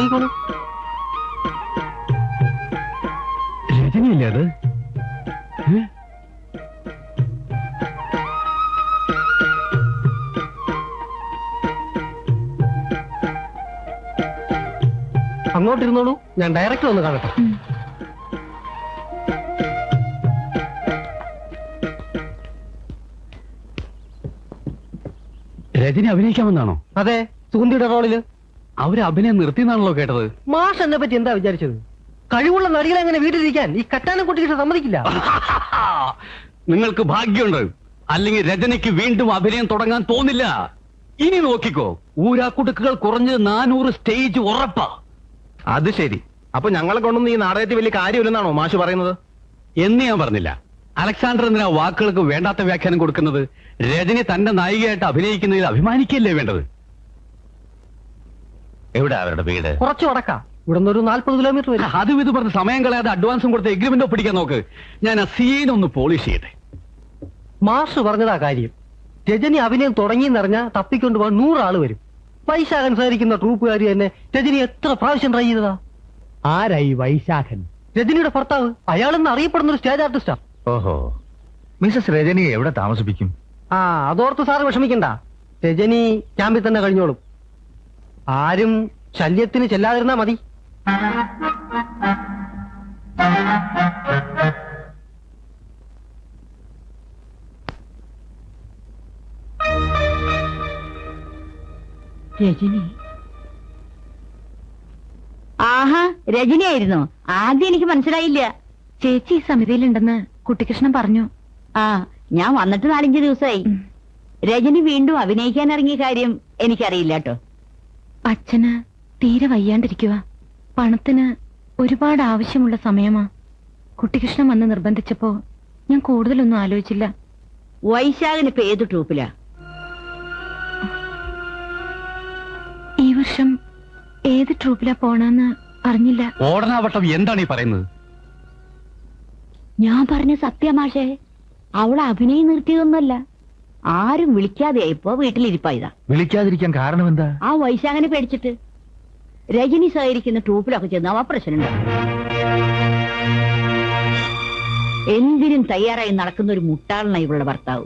ഇറങ്ങിക്കോളൂ രജനിയല്ലേ അത്? അങ്ങോട്ടിരുന്നോളൂ. ഞാൻ ഡയറക്റ്റ് ഒന്ന് കാണട്ടെ. രജനി അഭിനയിക്കാമെന്നാണോ? അതെ സുഗന്ധിയുടെ റോളിൽ. അവർ അഭിനയം നിർത്തിയെന്നാണല്ലോ കേട്ടത്. മാഷ് എന്നെ പറ്റി എന്താ വിചാരിച്ചത്? കഴിവുള്ള നടികൾ അങ്ങനെ വീട്ടിലിരിക്കാൻ ഈ കറ്റാനം കുട്ടിക്കിട്ട് സമ്മതിക്കില്ല. നിങ്ങൾക്ക് ഭാഗ്യമുണ്ട്. അല്ലെങ്കിൽ രജനിക്ക് വീണ്ടും അഭിനയം തുടങ്ങാൻ തോന്നില്ല. ഇനി നോക്കിക്കോ ഊരാക്കുടുക്കുകൾ കുറഞ്ഞ് നാനൂറ് സ്റ്റേജ് ഉറപ്പാ. അത് ശരി. അപ്പൊ ഞങ്ങളെ കൊണ്ടൊന്നും ഈ നാടകത്തിൽ വലിയ കാര്യമില്ലെന്നാണോ മാഷ് പറയുന്നത്? എന്ന് ഞാൻ പറഞ്ഞില്ല. അലക്സാണ്ടർ എന്തിനാ വാക്കുകൾക്ക് വേണ്ടാത്ത വ്യാഖ്യാനം കൊടുക്കുന്നത്? രജനി തന്റെ നായികയായിട്ട് അഭിനയിക്കുന്നതിൽ അഭിമാനിക്കല്ലേ വേണ്ടത്? എവിടെ അവരുടെ വീട്? കുറച്ച് വടക്കാ. ഇവിടെ നിന്ന് ഒരു നാല്പത് കിലോമീറ്റർ വരും. അതും ഇത് പറഞ്ഞ് സമയം കളയാതെ അഡ്വാൻസും കൊടുത്ത് എഗ്രിമെന്റ് ഒപ്പിടിക്കാൻ നോക്ക്. ഞാൻ ആ സീനൊന്ന് പോളിഷ് ചെയ്യട്ടെ. മാഷ് പറഞ്ഞതാ കാര്യം. രജനി അഭിനയം തുടങ്ങിയെന്നറിഞ്ഞ തപ്പിക്കൊണ്ട് പോകാൻ നൂറാൾ വരും. വൈശാഖൻ സഹരിക്കുന്ന ട്രൂപ്പുകാരി തന്നെ രജനി എത്ര പ്രാവശ്യം ട്രൈ ചെയ്തതാ? ആരായി വൈശാഖൻ? രജനിയുടെ ഭർത്താവ്. അയാളെന്ന് അറിയപ്പെടുന്ന ഒരു സ്റ്റേജ് ആർട്ടിസ്റ്റാ ഓഹോ. മിസസ് രജനിയെ എവിടെ താമസിപ്പിക്കും? ആ അതോർത്ത് സാറ് വിഷമിക്കണ്ട. രജനി ക്യാമ്പിൽ തന്നെ കഴിഞ്ഞോളും. ആരും ശല്യത്തിന് ചെല്ലാതിരുന്നാ മതി. രജനി. ആഹാ രജനിയായിരുന്നോ. ആദ്യം എനിക്ക് മനസ്സിലായില്ല. ചേച്ചി ഈ സമിതിയിലുണ്ടെന്ന് കുട്ടികൃഷ്ണൻ പറഞ്ഞു. ആ ഞാൻ വന്നിട്ട് നാലഞ്ച് ദിവസമായി രജനി വീണ്ടും അഭിനയിക്കാൻ ഇറങ്ങിയ കാര്യം എനിക്കറിയില്ല കേട്ടോ. അച്ഛന് തീരെ വയ്യാണ്ടിരിക്കുക പണത്തിന് ഒരുപാട് ആവശ്യമുള്ള സമയമാ. കുട്ടികൃഷ്ണൻ വന്ന് നിർബന്ധിച്ചപ്പോ ഞാൻ കൂടുതലൊന്നും ആലോചിച്ചില്ല. വൈശാഖിന് ഇപ്പൊ ഏത് ട്രൂപ്പിലാ? ഈ വർഷം ഏത് ട്രൂപ്പിലാ പോണെന്ന് അറിഞ്ഞില്ല. ഓടനാവട്ടം എന്താണ് ഈ പറയുന്നത്? ഞാൻ പറഞ്ഞ സത്യമാഷേ അവൾ അഭിനയം നിർത്തിയതൊന്നുമല്ല ആരും വിളിക്കാതെ ഇപ്പോ വീട്ടിലിരിപ്പായതാ. വിളിക്കാതിരിക്കാൻ കാരണം എന്താ? ആ വൈശാഖനെ പേടിച്ചിട്ട്. രജനി സഹകരിക്കുന്ന ട്രൂപ്പിലൊക്കെ ചെന്ന് അവ പ്രശ്നം എന്തിനും തയ്യാറായി നടക്കുന്ന ഒരു മുട്ടാളന ഇവളുടെ ഭർത്താവ്.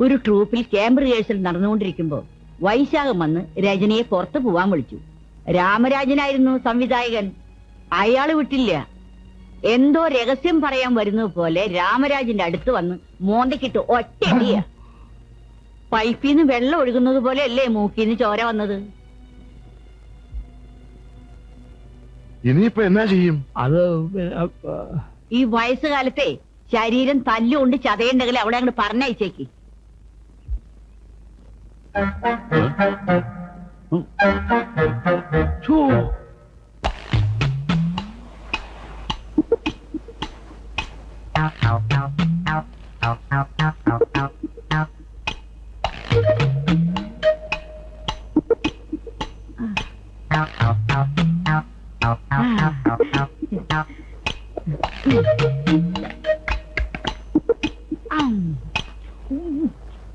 ഒരു ട്രൂപ്പിൽ ക്യാമ്പ് റിഹേഴ്സൽ നടന്നുകൊണ്ടിരിക്കുമ്പോ വൈശാഖം വന്ന് രജനിയെ പുറത്തു പോവാൻ വിളിച്ചു. രാമരാജനായിരുന്നു സംവിധായകൻ. അയാൾ വിട്ടില്ല. എന്തോ രഹസ്യം പറയാൻ വരുന്നത് പോലെ രാമരാജന്റെ അടുത്ത് വന്ന് മോന്തക്കിട്ട് ഒറ്റയടിയ നിന്ന് വെള്ളം ഒഴുകുന്നത് പോലെ അല്ലേ മൂക്കിന്ന് ചോര വന്നത്? ഇനിയിപ്പോ എന്നാ ചെയ്യും? അത് ഈ വയസ്സുകാലത്തെ ശരീരം തല്ലുകൊണ്ട് ചതയുണ്ടെങ്കിൽ അവിടെ അങ്ങോട്ട് പറഞ്ഞയച്ചേക്ക്.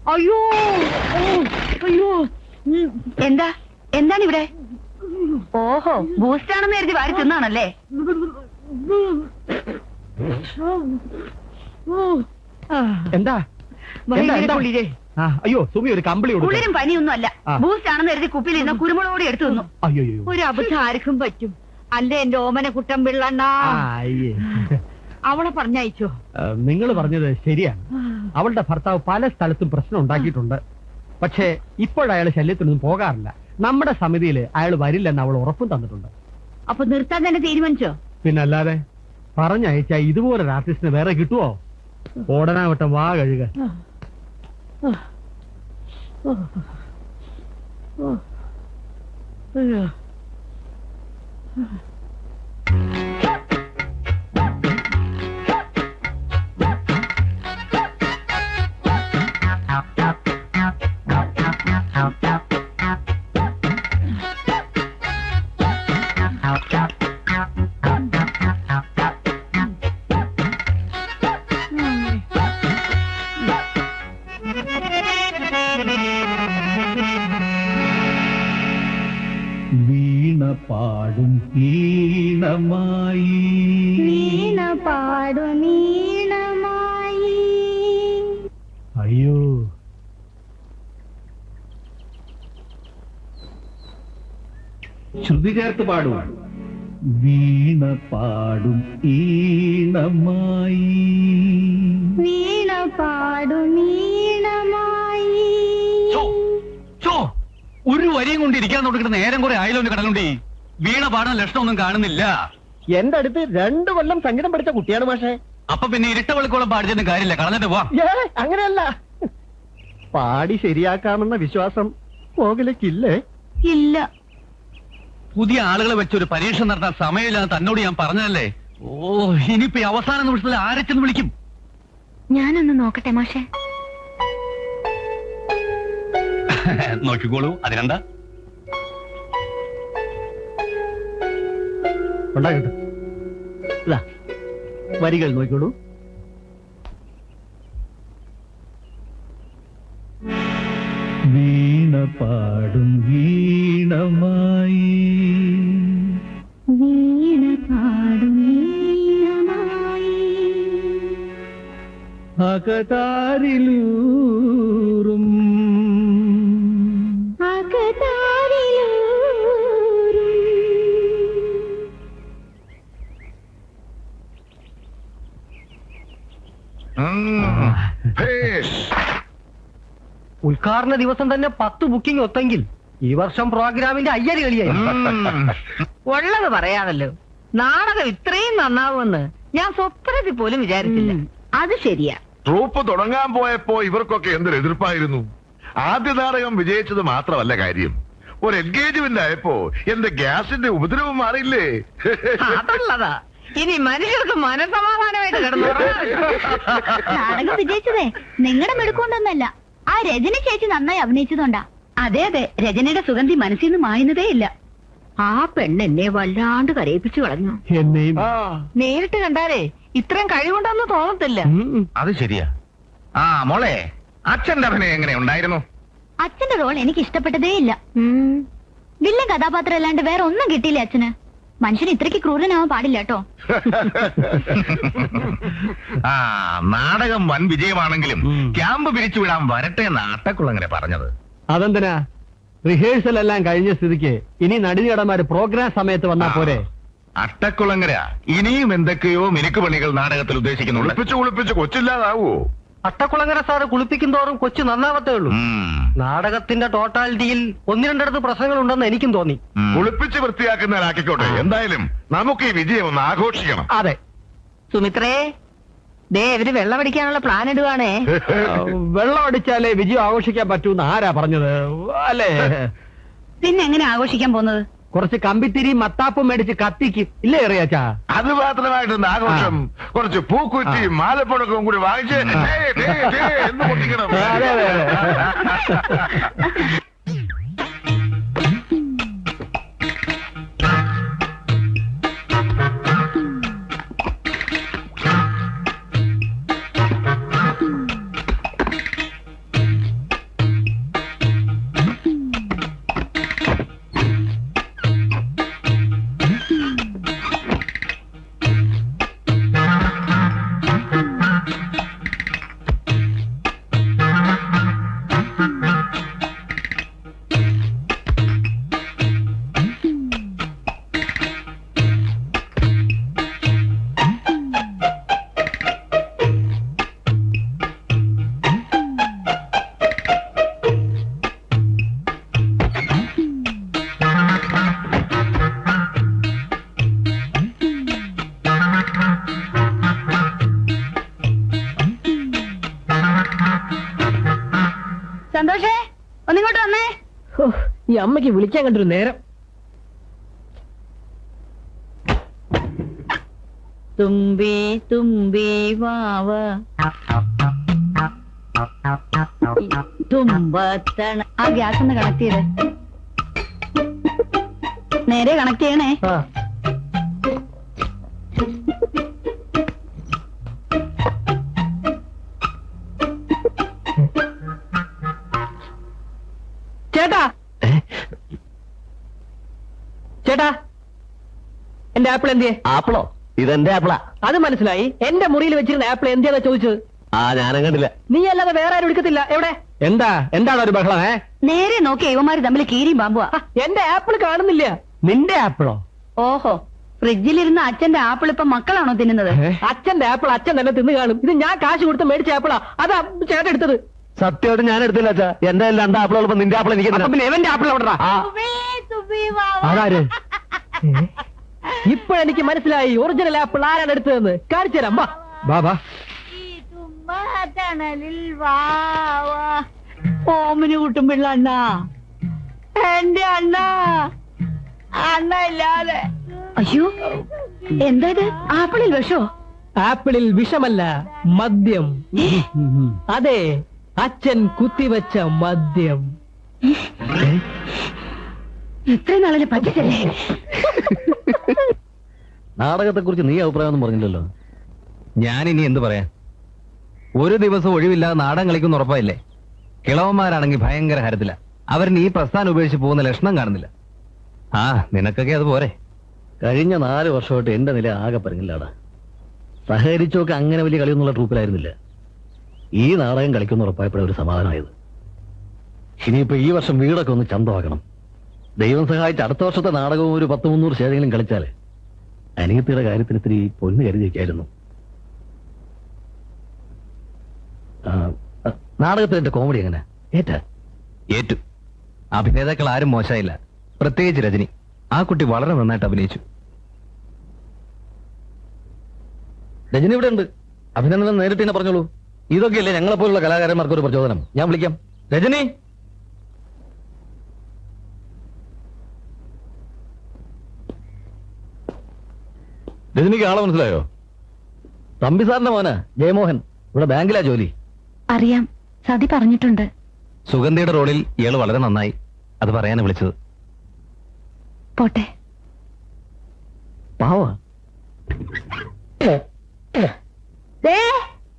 അയ്യോ അയ്യോ. എന്താ? എന്താണ് ഇവിടെ? ഓഹോ ബൂസ്റ്റ് ആണെന്ന് കരുതി വാരി തിന്നാണല്ലേ? എന്താ? എന്താ, എന്താ? ആ, അയ്യോ സുമി ഒരു കമ്പിളി കുളിരും പനിയൊന്നും അല്ല. ബൂസ്റ്റ് ആണെന്ന് കരുതി കുപ്പിയിൽ നിന്ന് കുരുമുളകോടി എടുത്തു തന്നു. അയ്യോ. ഒരു അബദ്ധം ആർക്കും പറ്റും. അല്ലേ എന്റെ ഓമന കുട്ടം പിള്ളണ്ണ? അവളെ പറഞ്ഞയച്ചോ? നിങ്ങൾ പറഞ്ഞത് ശരിയാണ്. അവളുടെ ഭർത്താവ് പല സ്ഥലത്തും പ്രശ്നം ഉണ്ടാക്കിയിട്ടുണ്ട്. പക്ഷേ ഇപ്പോഴയാൾ ശല്യത്തിനൊന്നും പോകാറില്ല. നമ്മുടെ സമിതിയിൽ അയാൾ വരില്ലെന്ന് അവൾ ഉറപ്പും തന്നിട്ടുണ്ട്. അപ്പൊ നിർത്താൻ തന്നെ തീരുമാനിച്ചോ? പിന്നല്ലാതെ പറഞ്ഞയച്ചാ ഇതുപോലെ ഒരു ആർട്ടിസ്റ്റിന് വേറെ കിട്ടുവോ? ഓടനാവട്ടം വാ കഴുക. വീണ പാ ശ്രുതി ചേർത്ത് പാടും വീണ പാടും ഈണമായി വീണ പാടും ഈണമായി ഒരു വരിയും കൊണ്ട് ഇരിക്കാൻ തുടങ്ങിയിട്ട് നേരം കുറെ ആയാലും കടലുണ്ടി വീണ പാടുന്ന ലക്ഷണമൊന്നും കാണുന്നില്ല എന്റെ അടുത്ത് രണ്ടു കൊല്ലം സംഗീതം പഠിച്ച കുട്ടിയാണ് പക്ഷേ അപ്പൊ പിന്നെ ഇരട്ട വെളുക്കോളം പാടിച്ചതിന് കാര്യമില്ല കളഞ്ഞിട്ട് പോവാ അങ്ങനെയല്ല പാടി ശരിയാക്കാമെന്ന വിശ്വാസം കോകിലക്കില്ലേ ഇല്ല പുതിയ ആളുകളെ വെച്ച് ഒരു പരീക്ഷ നടത്താൻ സമയമില്ലാന്ന് തന്നോട് ഞാൻ പറഞ്ഞല്ലേ ഓ ഇനിയിപ്പോ ഈ അവസാന നിമിഷത്തിൽ ആരച്ചെന്ന് ചെന്ന് വിളിക്കും. ഞാനൊന്ന് നോക്കട്ടെ മാഷെ. നോക്കിക്കോളൂ അതിനെന്താ? ഉണ്ടാകട്ടെ ഇതാ വരികൾ നോക്കിക്കോളൂ. വീണ പാടും ഈണമായി അകതാരിലൂറും ഉദ്ഘാടന ദിവസം തന്നെ പത്ത് ബുക്കിംഗ് ഒത്തെങ്കിൽ ഈ വർഷം പ്രോഗ്രാമിന്റെ അയ്യര് കളിയായി. ഉള്ളത് പറയാമല്ലോ നാടകം ഇത്രയും നന്നാവുമെന്ന് ഞാൻ സ്വപ്നത്തിൽ പോലും വിചാരിച്ചില്ല. അത് ശരിയാ. ട്രൂപ്പ് തുടങ്ങാൻ പോയപ്പോ ഇവർക്കൊക്കെ എന്തൊരു എതിർപ്പായിരുന്നു? ആദ്യ നാടകം വിജയിച്ചത് മാത്രമല്ല കാര്യം. ഒരു എൻഗേജ്മെന്റ് ആയപ്പോ എന്റെ ഗ്യാസിന്റെ ഉപദ്രവം മാറിയില്ലേ? അതുള്ളതാ ഇനി മനുഷ്യർക്ക് മനസമാധാനമായിട്ട് കിടന്നു നാടകം വിജയിച്ചതേ നിങ്ങളുടെ മെടുക്കൊണ്ടൊന്നല്ല. ആ രജന ചേച്ചി നന്നായി അഭിനയിച്ചതുകൊണ്ടാ. അതെ അതെ. രജനയുടെ സുഗന്ധി മനസ്സിൽ നിന്ന് മായുന്നതേ ഇല്ല. ആ പെണ്ണെന്നെ വല്ലാണ്ട് കരയിപ്പിച്ചു കളഞ്ഞു. എന്നെയും? നേരിട്ട് കണ്ടാലേ ഇത്രയും കഴിവുണ്ടെന്ന് തോന്നത്തില്ല. അത് ശരിയാ. ആ മോളെ അച്ഛന്റെ അഭിനയം എങ്ങനെ ഉണ്ടായിരുന്നു? അച്ഛന്റെ റോൾ എനിക്ക് ഇഷ്ടപ്പെട്ടതേ ഇല്ല. വില്ലൻ കഥാപാത്രം അല്ലാണ്ട് വേറെ ഒന്നും കിട്ടിയില്ല അച്ഛന്. മനുഷ്യന് ഇത്രയ്ക്ക് ക്രൂരനാവാൻ പാടില്ല കേട്ടോ. ആ നാടകം വൻ വിജയമാണെങ്കിലും ക്യാമ്പ് പിരിച്ചുവിടാൻ വരട്ടെ എന്ന് അട്ടക്കുളങ്ങനെ പറഞ്ഞത്. അതെന്തിനാ? റിഹേഴ്സൽ എല്ലാം കഴിഞ്ഞ സ്ഥിതിക്ക് ഇനി നടിനടന്മാര് പ്രോഗ്രാം സമയത്ത് വന്നാ പോരെ? അട്ടക്കുളങ്ങര. ഇനിയും എന്തൊക്കെയോ മിനുക്ക് പണികൾ നാടകത്തിൽ ഉദ്ദേശിക്കുന്നുണ്ട്. കുളിപ്പിച്ച് കുളിപ്പിച്ച് കൊച്ചില്ലാതാവോ? അട്ടക്കുളങ്ങര സാറ് കുളിപ്പിക്കും തോറും കൊച്ചു നന്നാവത്തേ ഉള്ളൂ. നാടകത്തിന്റെ ടോട്ടാലിറ്റിയിൽ ഒന്ന് രണ്ടിടത്ത് പ്രശ്നങ്ങൾ ഉണ്ടെന്ന് എനിക്കും തോന്നി. കുളിപ്പിച്ച് വൃത്തിയാക്കുന്നവരാക്കിക്കോട്ടെ. എന്തായാലും നമുക്ക് ഈ വിജയം ഒന്ന് ആഘോഷിക്കണം. അതെ. സുമിത്രേ ദേ ഇവർ വെള്ളം അടിക്കാനുള്ള പ്ലാൻ ഇടുവാണേ. വെള്ളം അടിച്ചാലേ വിജയം ആഘോഷിക്കാൻ പറ്റൂന്ന് ആരാ പറഞ്ഞത്? അല്ലേ? പിന്നെ എങ്ങനെ ആഘോഷിക്കാൻ പോകുന്നത്? കുറച്ച് കമ്പിത്തിരി മത്താപ്പും മേടിച്ച് കത്തിക്ക്. ഇല്ലേ അറിയാച്ചാ അത് മാത്രമായിട്ടൊന്ന് ആഘോഷം കുറച്ച് പൂക്കുറ്റിയും മാലപ്പടക്കവും കൂടി വാങ്ങിച്ച് എന്ന് പൊട്ടിക്കണം. ഒന്നിങ്ങോട്ട് വന്നേ. ഈ അമ്മയ്ക്ക് വിളിക്കാൻ കണ്ടൊരു നേരം. തുമ്പി തുമ്പി വാവ തുമ്പത്തണ ആ ഗ്യാസ് ഒന്ന് കണക്ട് ചെയ്ത്. നേരെ കണക്ട് ചെയ്യണേ. എന്റെ ആപ്പിൾ എന്തിയെ? ആപ്പിളോ? ഇതെന്റെ ആപ്പിളാ. അത് മനസ്സിലായി. എന്റെ മുറിയിൽ വെച്ചിരുന്ന ആപ്പിൾ എന്തിയാ ചോദിച്ചത്? ആ ഞാനും കണ്ടില്ല. നീ അല്ലാതെ വേറെ ആരും എടുക്കത്തില്ല. എവിടെ? എന്താ? എന്താണ് ഒരു ബഹളമേ നേരെ നോക്കി ഇവമാര് തമ്മിൽ കീരിയും പാമ്പുവാ. എന്റെ ആപ്പിൾ കാണുന്നില്ല. നിന്റെ ആപ്പിളോ? ഓഹോ. ഫ്രിഡ്ജിലിരുന്ന അച്ഛന്റെ ആപ്പിൾ ഇപ്പൊ മക്കളാണോ തിന്നുന്നത്? അച്ഛന്റെ ആപ്പിൾ അച്ഛൻ തന്നെ തിന്നു കാണും. ഇത് ഞാൻ കാശ് കൊടുത്ത് മേടിച്ച ആപ്പിളാ. അതാ ചേട്ടൻ എടുത്തത്. സത്യമായിട്ട് ഞാൻ എടുത്തില്ല അച്ഛാ. എന്റെ രണ്ട് ആപ്പിളുകൾ നിന്റെ ആപ്പിൾ എനിക്ക് അപ്പൊ പിന്നെ എവന്റെ ആപ്പിൾ അതാര്? ഇപ്പോഴെനിക്ക് മനസ്സിലായി ഒറിജിനൽ ആപ്പിൾ ആരാണ് എടുത്തതെന്ന്. കാണിച്ചു തരാം വാ. വാ വാ. ഓമിന് കൂട്ടുമ്പിള്ള അണ്ണ എന്റെ അണ്ണ. അണ്ണ ഇല്ലാതെ. അയ്യോ എന്താ ഇത് ആപ്പിളിൽ വിഷോ? ആപ്പിളിൽ വിഷമല്ല മദ്യം. അതെ അച്ഛൻ കുത്തിവച്ച മദ്യം. ഇത്രയും നാളിലെ പറ്റിച്ചല്ലേ? നാടകത്തെ കുറിച്ച് നീ അഭിപ്രായം ഒന്നും പറഞ്ഞില്ലല്ലോ. ഞാൻ ഇനി എന്ത് പറയാ? ഒരു ദിവസം ഒഴിവില്ലാതെ നാടൻ കളിക്കുന്ന ഉറപ്പായില്ലേ? കിളവന്മാരാണെങ്കിൽ ഭയങ്കര ഹരത്തില. അവരിന് ഈ പ്രസ്ഥാനം ഉപേക്ഷിച്ച് പോകുന്ന ലക്ഷണം കാണുന്നില്ല. ആ നിനക്കൊക്കെ അത് പോരെ. കഴിഞ്ഞ നാല് വർഷമായിട്ട് എന്റെ നില ആകെ പറഞ്ഞില്ലാടാ സഹകരിച്ചൊക്കെ അങ്ങനെ വലിയ കളിയൊന്നുള്ള ട്രൂപ്പിലായിരുന്നില്ല. ഈ നാടകം കളിക്കുന്ന ഉറപ്പായപ്പോഴൊരു സമാധാനമായത്. ഇനിയിപ്പോ ഈ വർഷം വീടൊക്കെ ഒന്ന് ചന്തമാക്കണം. ദൈവം സഹായിച്ച് അടുത്ത വർഷത്തെ നാടകവും ഒരു പത്ത് മുന്നൂറ് ശേഷെങ്കിലും കളിച്ചാൽ അനിയത്തിയുടെ കാര്യത്തിന് ഇത്തിരി പൊന്ന് കരുതിയൊക്കെയായിരുന്നു. നാടകത്തിൽ എന്റെ കോമഡി എങ്ങനെ? ഏറ്റ? ഏറ്റു. അഭിനേതാക്കൾ ആരും മോശമായില്ല. പ്രത്യേകിച്ച് രജനി. ആ കുട്ടി വളരെ നന്നായിട്ട് അഭിനയിച്ചു. രജനി ഇവിടെ ഉണ്ട്. അഭിനന്ദനം നേരിട്ട് തന്നെ പറഞ്ഞോളൂ. ഇതൊക്കെയല്ലേ ഞങ്ങളെപ്പോലുള്ള കലാകാരന്മാർക്ക് ഒരു പ്രചോദനം? ഞാൻ വിളിക്കാം. രജനി? രജനിക്ക് ആളെ മനസ്സിലായോ? തമ്പി സാറിന്റെ മോനാ ജയമോഹൻ. ഇവിടെ ബാങ്കിലാ ജോലി. അറിയാം. സതി പറഞ്ഞിട്ടുണ്ട്. സുഗന്ധിയുടെ റോളിൽ ഇയാൾ വളരെ നന്നായി. അത് പറയാനാണ് വിളിച്ചത്. പോട്ടെ. പാവ.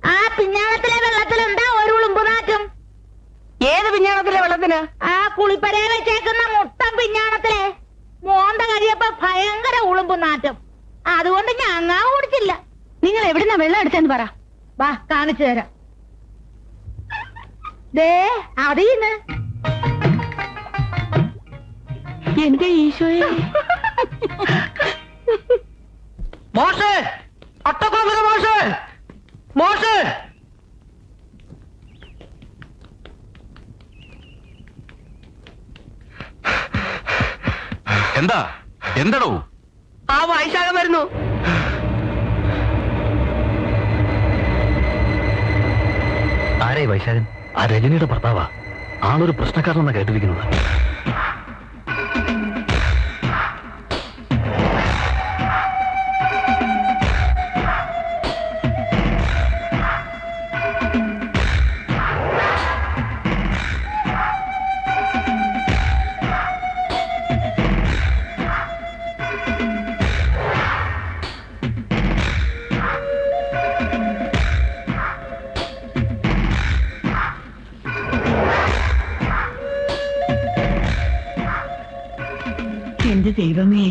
ആ പിഞ്ഞാണത്തിലെ വെള്ളത്തിൽ എന്താ ഒരു ഉളുമ്പുനാക്കും ഏത് പിഞ്ഞാണത്തിലെ വെള്ളത്തിന്? ആ കുളിപ്പരയെ വെച്ചേക്കുന്ന മുട്ടം എവിടുന്നാ വെള്ളം എടുത്തെന്ന് പറ. വാ കാണിച്ചു തരാം. ദേ അതീന്ന്. എന്റെ ഈശോയെ. മോശേ അട്ടക്കുളങ്ങര മോശേ മോശേ. എന്താ? എന്തടോ? ആ വൈശാഖം വരുന്നു. ആരേ വൈശാഖൻ? ആ രജനിയുടെ ഭർത്താവാ. ആളൊരു പ്രശ്നക്കാരനെന്നാണ് കേട്ടിരിക്കുന്നത്. ദൈവമേ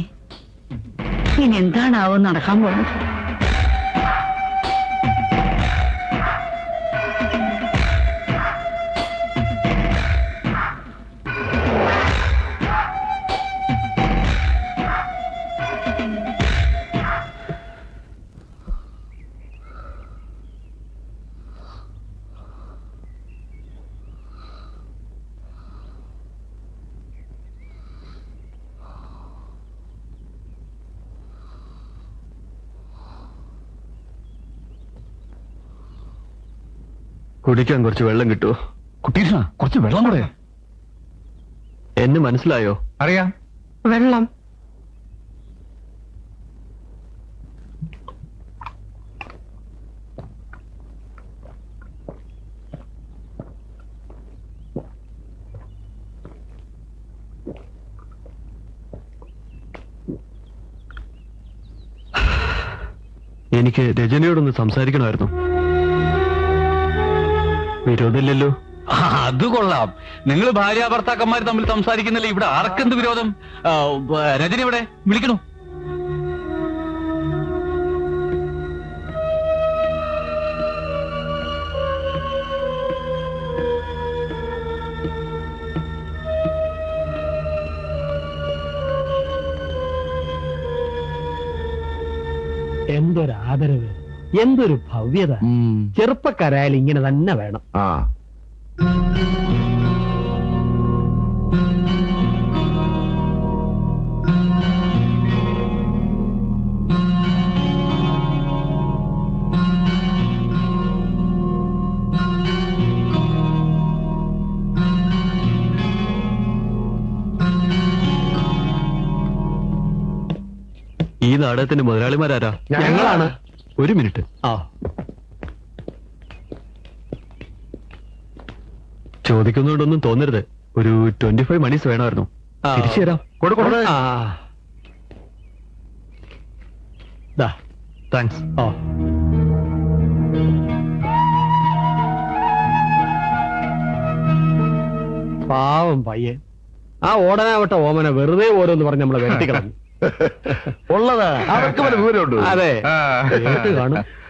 ഇനി എന്താണാവോ നടക്കാൻ പോകുന്നത് കുടിക്കാൻ കുറച്ച് വെള്ളം കിട്ടുമോ കുട്ടീഷ കുറച്ച് വെള്ളം കൂടെ. എന്നെ മനസ്സിലായോ? അറിയാം. വെള്ളം. എനിക്ക് രജനിയോടൊന്ന് സംസാരിക്കണമായിരുന്നു. വിരോധമില്ലല്ലോ. അത് കൊള്ളാം. നിങ്ങൾ ഭാര്യ ഭർത്താക്കന്മാർ തമ്മിൽ സംസാരിക്കുന്നില്ല? ഇവിടെ ആർക്കെന്ത് വിരോധം? രജനി ഇവിടെ വിളിക്കണോ? എന്തൊരാദരവ്. എന്തൊരു ഭവ്യത ചെറുപ്പക്കാരായാലും ഇങ്ങനെ തന്നെ വേണം. ആ. ഈ നാടകത്തിന്റെ മുതലാളിമാരാരാ? ഞങ്ങളാണ്. ഒരു മിനിറ്റ്. ആ. ചോദിക്കുന്നതുകൊണ്ടൊന്നും തോന്നരുത്. ഒരു ട്വന്റി ഫൈവ് മണീസ് വേണമായിരുന്നു. ആ. തിരിച്ചു തരാം. ആ. താങ്ക്സ് ഓ പാവം പയ്യൻ. ആ ഓടനാവട്ട ഓമന വെറുതെ ഓരോന്ന് പറഞ്ഞ് നമ്മളെ വെട്ടിക്കളഞ്ഞു ഉള്ളതാ. അവർക്ക് വല്ല വിവരമുണ്ടോ? അതെ. കേട്ട് കാണും.